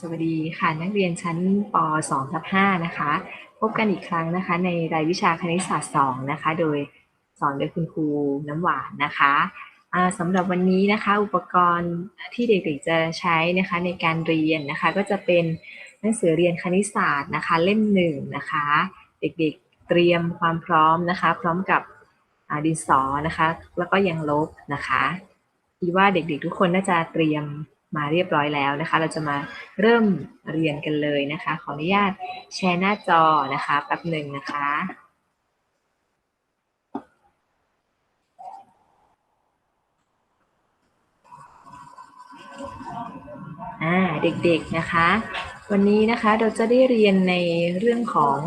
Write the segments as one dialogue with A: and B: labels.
A: สวัสดีค่ะนักเรียนชั้นป .2 ทับ5นะคะ พบกันอีกครั้งนะคะ ในรายวิชาคณิตศาสตร์ 2 นะคะ โดยสอนโดยคุณครูน้ำหวานนะคะสำหรับวันนี้นะคะ อุปกรณ์ที่เด็กๆจะใช้นะคะในการเรียนนะคะ ก็จะเป็นหนังสือเรียนคณิตศาสตร์นะคะ เล่มหนึ่งนะคะ เด็กๆเตรียมความพร้อมนะคะ พร้อมกับดินสอนะคะ แล้วก็ยังลบนะคะคิดว่าเด็กๆทุกคนน่าจะเตรียม มาเรียบร้อยแล้วนะคะ เราจะมาเริ่มเรียนกันเลยนะคะ ขออนุญาตแชร์หน้าจอนะคะแป๊บหนึ่งนะคะเด็กๆนะคะ วันนี้นะคะเราจะได้เรียนในเรื่องของ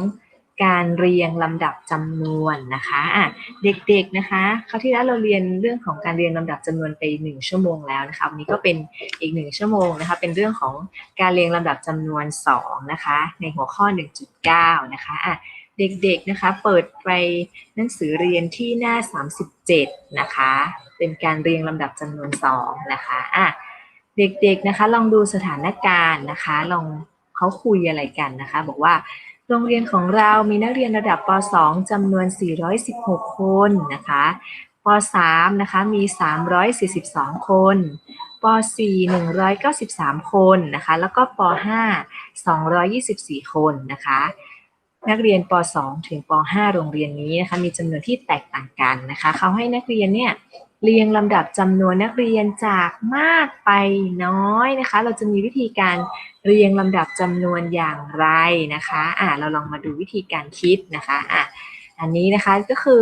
A: การเรียงลำดับจำนวนนะคะอะเด็กๆนะคะคราวที่แล้วเราเรียนเรื่องของการเรียงลำดับจำนวนไปหนึ่งชั่วโมงแล้วนะคะวันนี้ก็เป็นอีกหนึ่งชั่วโมงนะคะเป็นเรื่องของการเรียงลำดับจำนวนสองนะคะในหัวข้อ 1.9 นะคะอะเด็กๆนะคะเปิดไปหนังสือเรียนที่หน้า 37 นะคะเป็นการเรียงลำดับจำนวนสองนะคะอะเด็กๆนะคะลองดูสถานการณ์นะคะลองเขาคุยอะไรกันนะคะ บอกว่า โรงเรียนของเรามีนักเรียนระดับป .2 จำนวน 416 คนนะคะป .3 นะคะมี 342 คนป .4 193 คนนะคะแล้วก็ป .5 224 คนนะคะนักเรียนป .2 ถึงป .5 โรงเรียนนี้นะคะมีจำนวนที่แตกต่างกันนะคะเขาให้นักเรียนเนี่ย เรียงลำดับจำนวนนักเรียนจากมากไปน้อยนะคะ เราจะมีวิธีการเรียงลำดับจำนวนอย่างไรนะคะอ่าเราลองมาดูวิธีการคิดนะคะอะอันนี้นะคะก็คือ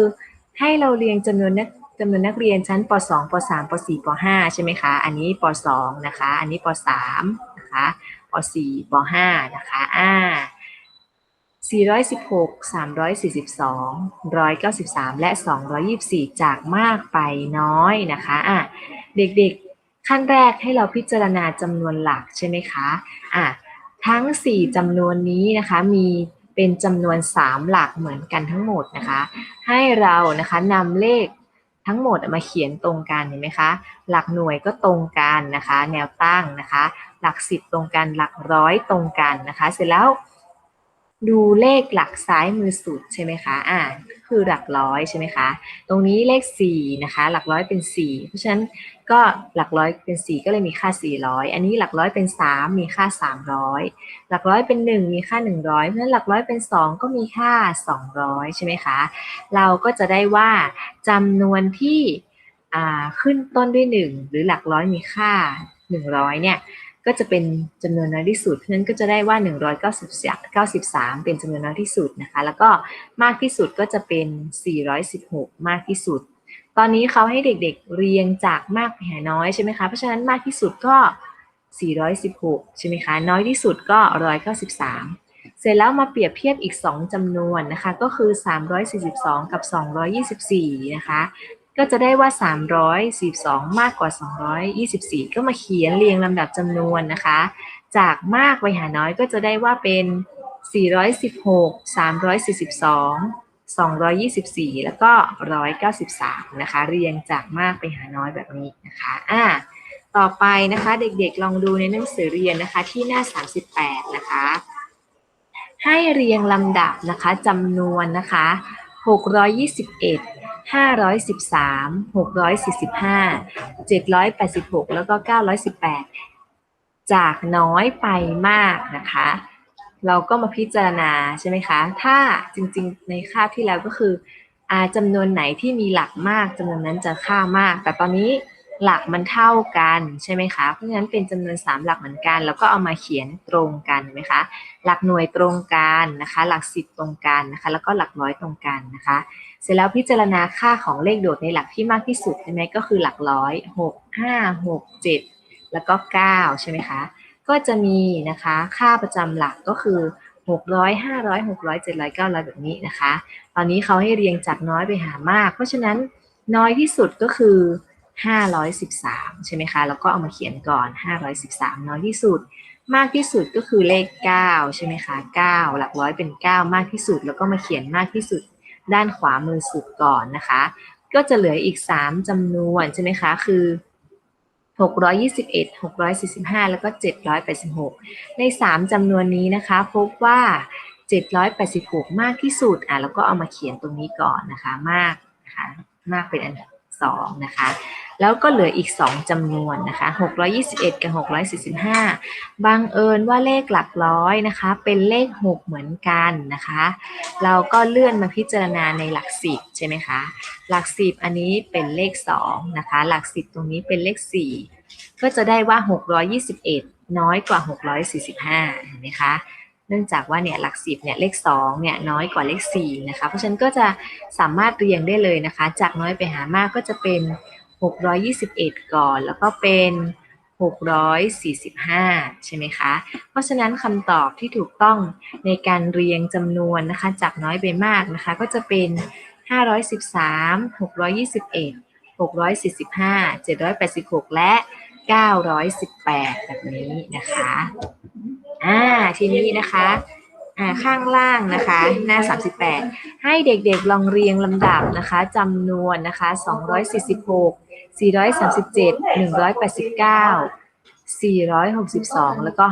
A: ให้เราเรียงจำนวนนักจำนวนนักเรียนชั้นป .2 ป .3 ป .4 ป .5 ใช่ไหมคะ อันนี้ป .2 นะคะ อันนี้ป .3 นะคะป .4 ป .5 นะคะ อ่า 416 342 193 และ 224 จากมากไปน้อยนะคะอะเด็กๆ ขั้นแรกให้เราพิจารณาจำนวนหลักใช่ไหมคะอะทั้ง 4จำนวนนี้นะคะมีเป็นจำนวน 3 หลักเหมือนกันทั้งหมดนะคะ ให้เรานะคะนำเลขทั้งหมดมาเขียนตรงกันเห็นไหมคะ หลักหน่วยก็ตรงกันนะคะ แนวตั้งนะคะ หลักสิบตรงกัน หลักร้อยตรงกันนะคะ เสร็จแล้ว ดูเลขหลักซ้ายมือสุดใช่ไหมคะอ่าคือหลักร้อยใช่ไหมคะ ตรงนี้เลข4นะคะ หลักร้อยเป็น 4 เพราะฉะนั้นก็หลักร้อยเป็น 4 ก็เลยมีค่า 400 อันนี้หลักร้อยเป็น 3 มีค่า 300 หลักร้อยเป็น 1 มีค่า 100 เพราะฉะนั้นหลักร้อยเป็น 2 ก็มีค่า 200 ใช่ไหมคะ เราก็จะได้ว่าจำนวนที่อ่าขึ้นต้นด้วย 1 หรือหลักร้อยมีค่า 100เนี่ย ก็จะเป็นจำนวนน้อยที่สุดเพราะนั้นก็จะได้ว่า 193 เป็นจำนวนน้อยที่สุดนะคะ แล้วก็มากที่สุดก็จะเป็น 416 มากที่สุด ตอนนี้เขาให้เด็กๆเรียงจากมากไปหาน้อยใช่ไหมคะ เพราะฉะนั้นมากที่สุดก็ 416 ใช่ไหมคะ น้อยที่สุดก็ 193เสร็จแล้วมาเปรียบเทียบอีก 2จำนวนนะคะ ก็คือ 342 กับ 224 นะคะ ก็จะได้ว่า 342 มากกว่า 224 ก็มาเขียนเรียงลำดับจำนวนนะคะ จากมากไปหาน้อยก็จะได้ว่าเป็น 416 342 224 แล้วก็ 193 นะคะ เรียงจากมากไปหาน้อยแบบนี้นะคะอ่าต่อไปนะคะเด็กๆลองดูในหนังสือเรียนนะคะที่หน้า 38 นะคะ ให้เรียงลำดับนะคะจำนวนนะคะ 621 513 645 786 แล้วก็ 918 จากน้อยไปมากนะคะ เราก็มาพิจารณาใช่ไหมคะ ถ้าจริงๆในคาบที่แล้วก็คืออาจำนวนไหนที่มีหลักมากจำนวนนั้นจะค่ามาก แต่ตอนนี้ หลักมันเท่ากันใช่ไหมคะ เพราะฉะนั้นเป็นจำนวน 3 หลักเหมือนกัน แล้วก็เอามาเขียนตรงกันไหมคะ หลักหน่วยตรงกันนะคะ หลักสิบตรงกันนะคะ แล้วก็หลักร้อยตรงกันนะคะ เสร็จแล้วพิจารณาค่าของเลขโดดในหลักที่มากที่สุดใช่ไหมก็คือหลักร้อยหกห้าหกเจ็ดแล้วก็เก้าใช่ไหมคะ ก็จะมีนะคะค่าประจำหลักก็คือหกร้อยห้าร้อยหกร้อยเจ็ดร้อยเก้าร้อยแบบนี้นะคะ ตอนนี้เขาให้เรียงจากน้อยไปหามาก เพราะฉะนั้นน้อยที่สุดก็คือ ห้าร้อยสิบสามใช่ไหมคะ แล้วก็เอามาเขียนก่อนห้าร้อยสิบสามน้อยที่สุด มากที่สุดก็คือเลขเก้าใช่ไหมคะเก้าหลักร้อยเป็นเก้ามากที่สุด แล้วก็มาเขียนมากที่สุด ด้านขวามือสุดก่อนนะคะ ก็จะเหลืออีก 3จำนวนใช่ไหมคะ คือ 621 645 แล้วก็ 786 ใน 3จำนวนนี้นะคะ พบว่า 786 มากที่สุด อะ แล้วก็เอามาเขียนตรงนี้ก่อนนะคะ มากนะคะ มากเป็นอันดับ2นะคะ แล้วก็เหลืออีก 2จำนวนนะคะ 621 กับ 645 บังเอิญว่าเลขหลักร้อยนะคะ เป็นเลข 6 เหมือนกันนะคะ เราก็เลื่อนมาพิจารณาในหลัก 10 ใช่ไหมคะ หลัก 10 อันนี้เป็นเลข 2 นะคะ หลัก 10 ตรงนี้เป็นเลข 4 ก็จะได้ว่า 621 น้อยกว่า 645เห็นไหมคะเนื่องจากว่าเนี่ยหลัก10เนี่ยเลข2เนี่ยน้อยกว่าเลข4นะคะ เพราะฉะนั้นก็จะสามารถเรียงได้เลยนะคะ จากน้อยไปหามากก็จะเป็น 621 ก่อน แล้วก็เป็น 645 ใช่ไหมคะ เพราะฉะนั้นคำตอบที่ถูกต้องในการเรียงจำนวนนะคะ จากน้อยไปมากนะคะ ก็จะเป็น 513 621 645 786 และ 918 แบบนี้นะคะ อ่า ทีนี้นะคะ อ่า ข้างล่างนะคะ หน้า 38 ให้เด็กๆลองเรียงลำดับนะคะจำนวนนะคะ 246 437 189 462 แล้วก็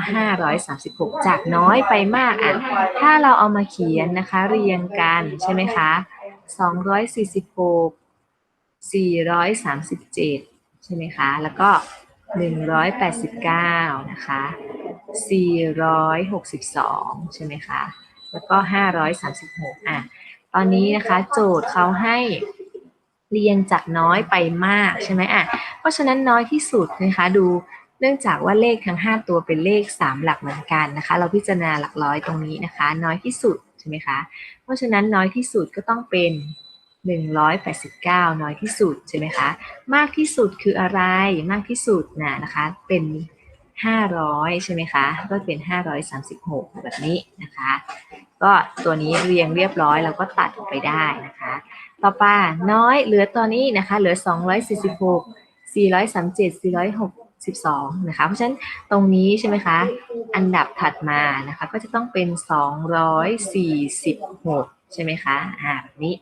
A: 536 จากน้อยไปมากอะถ้าเราเอามาเขียนนะคะ เรียงกันใช่ไหมคะ 246 437 ใช่ไหมคะ แล้วก็ 189 นะคะ 462 ใช่ไหมคะ แล้วก็ 536 อะ ตอนนี้นะคะ โจทย์เขาให้ เรียงจากน้อยไปมากใช่ไหมอะเพราะฉะนั้นน้อยที่สุดนะคะดูเนื่องจากว่าเลขทั้ง 5 ตัวเป็นเลข 3 หลักเหมือนกันนะคะ เราพิจารณาหลักร้อยตรงนี้นะคะ น้อยที่สุดใช่ไหมคะเพราะฉะนั้นน้อยที่สุดก็ต้องเป็น 189 น้อยที่สุดใช่ไหมคะมากที่สุดคืออะไรมากที่สุดนะนะคะเป็น 500 ใช่ไหมคะก็เป็น 536 แบบนี้นะคะ ก็ตัวนี้เรียงเรียบร้อยเราก็ตัดออกไปได้นะคะ ต่อไปน้อยเหลือตัวนี้นะคะ เหลือ 246 437 462นะคะ เพราะฉะนั้นตรงนี้ใช่ไหมคะ อันดับถัดมานะคะ ก็จะต้องเป็น 246 ใช่ไหมคะอ่าแบบนี้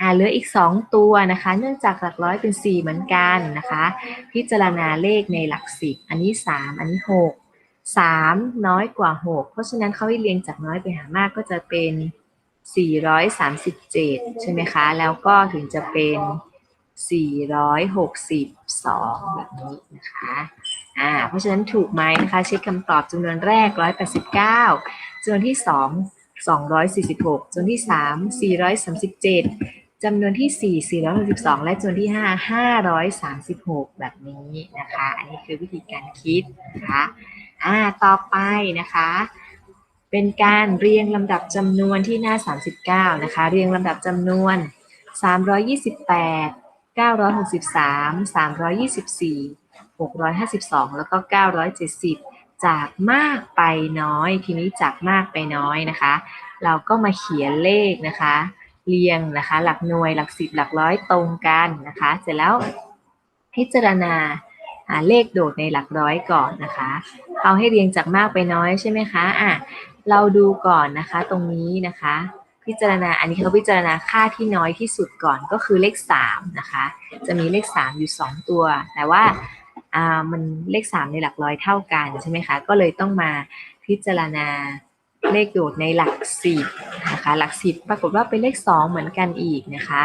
A: อ่าเหลืออีก 2 ตัวนะคะ เนื่องจากหลักร้อยเป็น 4 เหมือนกันนะคะ พิจารณาเลขในหลัก10อันนี้ 3 อันนี้ 6 3 น้อยกว่า 6 เพราะฉะนั้นเขาให้เรียงจากน้อยไปหามากก็จะเป็น 437 ใช่ไหมคะ แล้วก็ถึงจะเป็น 462 แบบนี้นะคะอ่าเพราะฉะนั้นถูกไหมนะคะเช็คคำตอบจำนวนแรก 189จำนวนที่ 2 246จำนวนที่ 3 437จำนวนที่ 4 462 และจำนวนที่ 5 536 แบบนี้นะคะ อันนี้คือวิธีการคิดนะคะอ่าต่อไปนะคะ เป็นการเรียงลำดับจำนวนที่หน้า 39 นะคะ เรียงลำดับจำนวน 328 963 324 652 แล้วก็ 970 จากมากไปน้อย ทีนี้จากมากไปน้อยนะคะ เราก็มาเขียนเลขนะคะ เรียงนะคะ หลักหน่วยหลักสิบหลักร้อยตรงกันนะคะ เสร็จแล้วพิจารณาหาเลขโดดในหลักร้อยก่อนนะคะ เอาให้เรียงจากมากไปน้อยใช่ไหมคะ อะ เราดูก่อนนะคะตรงนี้นะคะ พิจารณาอันนี้เขาพิจารณาค่าที่น้อยที่สุดก่อนก็คือเลข3นะคะจะมีเลข 3 อยู่ 2 ตัว แต่ว่าอ่ามันเลข 3 ในหลักร้อยเท่ากันใช่ไหมคะก็เลยต้องมาพิจารณาเลขโดดในหลัก10นะคะหลัก 10 ปรากฏว่าเป็นเลข 2 เหมือนกันอีกนะคะ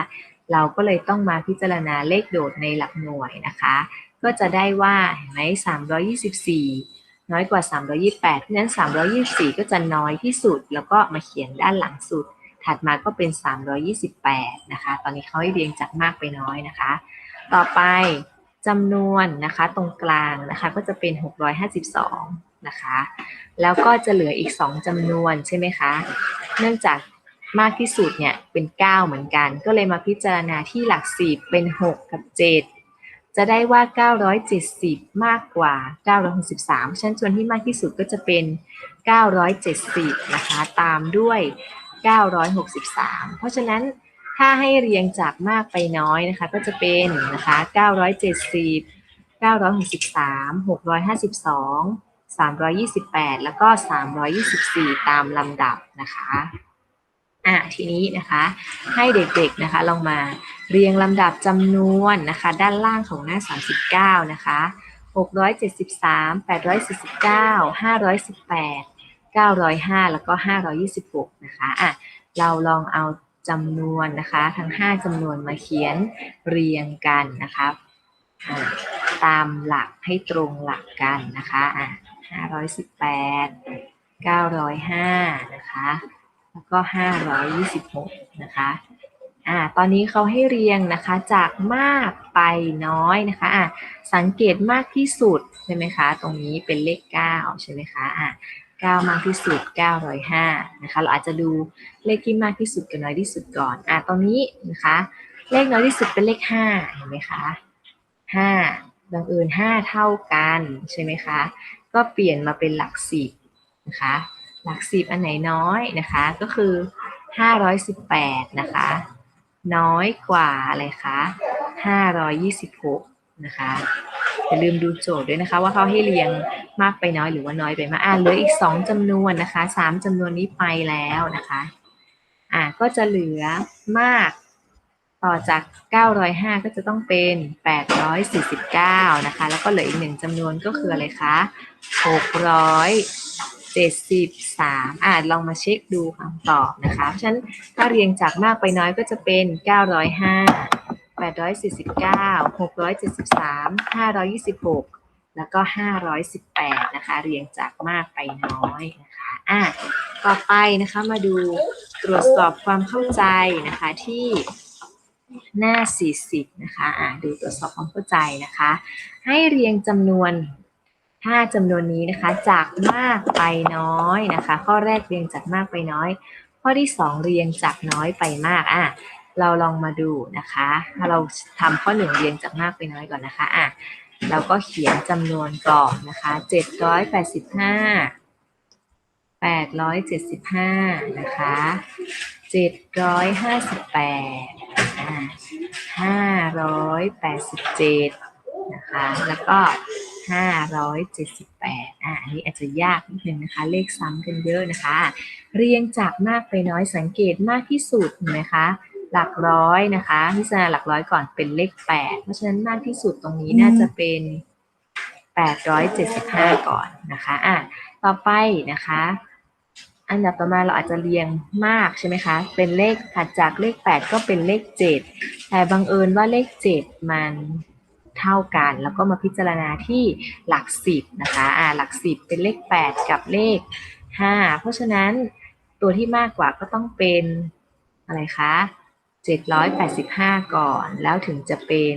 A: เราก็เลยต้องมาพิจารณาเลขโดดในหลักหน่วยนะคะ ก็จะได้ว่าเห็นไหม324 น้อยกว่า 328 เพราะฉะนั้น 324 ก็จะน้อยที่สุด แล้วก็มาเขียนด้านหลังสุด ถัดมาก็เป็น 328 นะคะ ตอนนี้เขาให้เรียงจากมากไปน้อยนะคะ ต่อไปจำนวนนะคะตรงกลางนะคะก็จะเป็น 652 นะคะ แล้วก็จะเหลืออีก 2จำนวนใช่ไหมคะ เนื่องจากมากที่สุดเนี่ยเป็น 9 เหมือนกัน ก็เลยมาพิจารณาที่หลัก 10 เป็น 6 กับ 7 จะได้ว่า 970 มากกว่า 963ฉะนั้นส่วนที่มากที่สุดก็จะเป็น 970 นะคะ ตามด้วย 963 เพราะฉะนั้นถ้าให้เรียงจากมากไปน้อยนะคะ ก็จะเป็นนะคะ 970 963 652 328 แล้วก็ 324 ตามลำดับนะคะ อะทีนี้นะคะให้เด็กๆนะคะลองมาเรียงลำดับจำนวนนะคะ ด้านล่างของหน้า 39 นะคะ673 849 518 905 แล้วก็ 526 นะคะอะเราลองเอาจำนวนนะคะ ทั้ง 5จำนวนมาเขียนเรียงกันนะคะอะตามหลักให้ตรงหลักกันนะคะอะ518 905 นะคะ แล้วก็526นะคะอ่าตอนนี้เขาให้เรียงนะคะจากมากไปน้อยนะคะอะสังเกตมากที่สุดใช่ไหมคะ ตรงนี้เป็นเลข9ใช่ไหมคะอะ9มากที่สุด905นะคะเราอาจจะดูเลขที่มากที่สุดกับน้อยที่สุดก่อนอะตอนนี้นะคะเลขน้อยที่สุดเป็นเลข5เห็นไหมคะ5บังเอิญ5เท่ากันใช่ไหมคะก็เปลี่ยนมาเป็นหลัก10นะคะ หลัก10อันไหนน้อยนะคะ ก็คือ 518 นะคะ น้อยกว่าอะไรคะ 526 นะคะอย่าลืมดูโจทย์ด้วยนะคะ ว่าเขาให้เรียงมากไปน้อยหรือว่าน้อยไปมากอ่าเหลืออีก 2จำนวนนะคะ 3จำนวนนี้ไปแล้วนะคะอ่าก็จะเหลือมากต่อจาก 905 ก็จะต้องเป็น 849 นะคะ แล้วก็เหลืออีกหนึ่งจำนวนก็คืออะไรคะ 673อ่าลองมาเช็คดูคำตอบนะคะเพราะฉะนั้นถ้าเรียงจากมากไปน้อยก็จะเป็น 905 849 673 526 แล้วก็ 518 นะคะ เรียงจากมากไปน้อยนะคะอะต่อไปนะคะมาดูตรวจสอบความเข้าใจนะคะที่หน้า 40 นะคะอะดูตรวจสอบความเข้าใจนะคะ ให้เรียงจำนวน 5จำนวนนี้นะคะ จากมากไปน้อยนะคะ ข้อแรกเรียงจากมากไปน้อย ข้อที่ 2 เรียงจากน้อยไปมากอะเราลองมาดูนะคะถ้าเราทำข้อหนึ่งเรียงจากมากไปน้อยก่อนนะคะอะเราก็เขียนจำนวนก่อนนะคะ785 875 นะคะ 758อ่า587 นะคะ แล้วก็ 578อ่าอันนี้อาจจะยากนิดนึงนะคะ เลขซ้ำกันเยอะนะคะ เรียงจากมากไปน้อยสังเกตมากที่สุดเห็นไหมคะ หลักร้อยนะคะพิจารณาหลักร้อยก่อนเป็นเลข 8 เพราะฉะนั้นมากที่สุดตรงนี้น่าจะเป็น 875 ก่อนนะคะอะต่อไปนะคะอันดับต่อมาเราอาจจะเรียงมากใช่ไหมคะ เป็นเลขถัดจากเลข 8 ก็เป็นเลข 7 แต่บังเอิญว่าเลข 7 มัน เท่ากัน แล้วก็มาพิจารณาที่หลัก10นะคะอ่าหลัก10เป็นเลข 8 กับเลข 5 เพราะฉะนั้นตัวที่มากกว่าก็ต้องเป็นอะไรคะ785 ก่อน แล้วถึงจะเป็น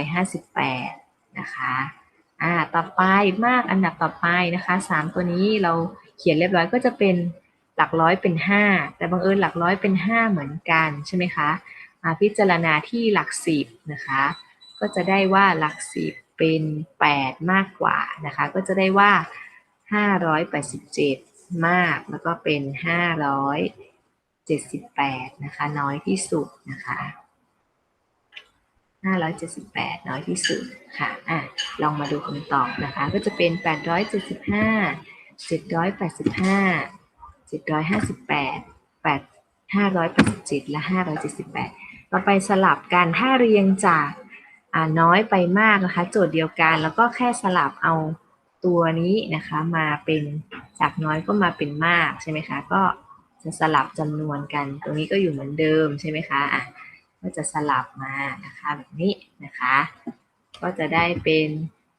A: 758 นะคะอ่าต่อไปมากอันดับต่อไปนะคะ 3 ตัวนี้เราเขียนเรียบร้อยก็จะเป็นหลักร้อยเป็น 5 แต่บังเอิญหลักร้อยเป็น 5 เหมือนกันใช่ไหมคะมาพิจารณาที่หลัก 10 นะคะ ก็จะได้ว่าหลัก10เป็น 8 มากกว่านะคะ ก็จะได้ว่า 587 มากแล้วก็เป็น 578 นะคะ น้อยที่สุดนะคะ578 น้อยที่สุดค่ะอะ ลองมาดูคำตอบนะคะ ก็จะเป็น 875 785 758 8 587 และ 578ต่อไปสลับกันถ้าเรียงจาก น้อยไปมากนะคะ โจทย์เดียวกัน แล้วก็แค่สลับเอาตัวนี้นะคะ มาเป็นจากน้อยก็มาเป็นมากใช่ไหมคะ ก็จะสลับจำนวนกัน ตรงนี้ก็อยู่เหมือนเดิมใช่ไหมคะอะก็จะสลับมานะคะแบบนี้นะคะ ก็จะได้เป็น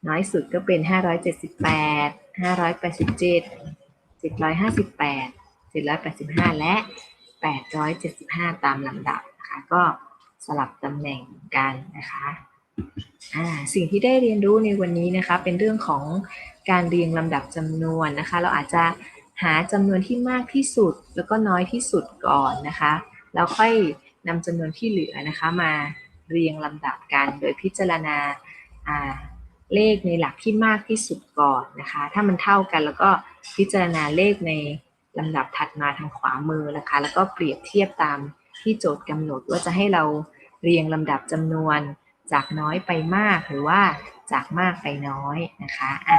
A: น้อยสุดก็เป็น 578 587 758 785 และ 875 ตามลำดับนะคะ ก็สลับตำแหน่งกันนะคะ สิ่งที่ได้เรียนรู้ในวันนี้นะคะ เป็นเรื่องของการเรียงลำดับจำนวนนะคะ เราอาจจะหาจำนวนที่มากที่สุด แล้วก็น้อยที่สุดก่อนนะคะ แล้วค่อยนำจำนวนที่เหลือนะคะ มาเรียงลำดับกัน โดยพิจารณาอ่าเลขในหลักที่มากที่สุดก่อนนะคะ ถ้ามันเท่ากันแล้วก็พิจารณาเลขในลำดับถัดมาทางขวามือนะคะ แล้วก็เปรียบเทียบตามที่โจทย์กำหนดว่าจะให้เราเรียงลำดับจำนวน จากน้อยไปมากหรือว่าจากมากไปน้อยนะคะอะ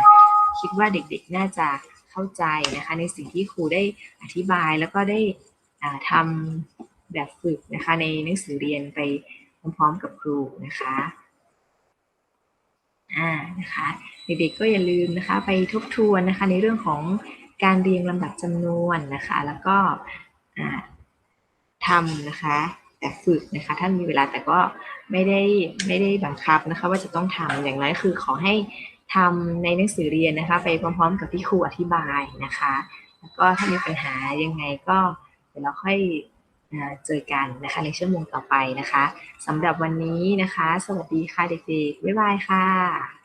A: คิดว่าเด็กๆน่าจะเข้าใจนะคะในสิ่งที่ครูได้อธิบายแล้วก็ได้ทำแบบฝึกนะคะในหนังสือเรียนไปพร้อมๆกับครูนะคะอ่านะคะเด็กๆก็อย่าลืมนะคะไปทบทวนนะคะในเรื่องของการเรียงลำดับจำนวนนะคะ แล้วก็ทำนะคะ แต่ฝึกนะคะท่านมีเวลาแต่ก็ไม่ได้ไม่ได้บังคับนะคะ ว่าจะต้องทำอย่างไรคือขอให้ทำในหนังสือเรียนนะคะ ไปพร้อมๆ กับที่ครูอธิบายนะคะ แล้วก็ถ้ามีปัญหายังไงก็เดี๋ยวเราค่อยเจอกันนะคะในชั่วโมงต่อไปนะคะสำหรับวันนี้นะคะ สวัสดีค่ะเด็กๆบ๊ายบายค่ะ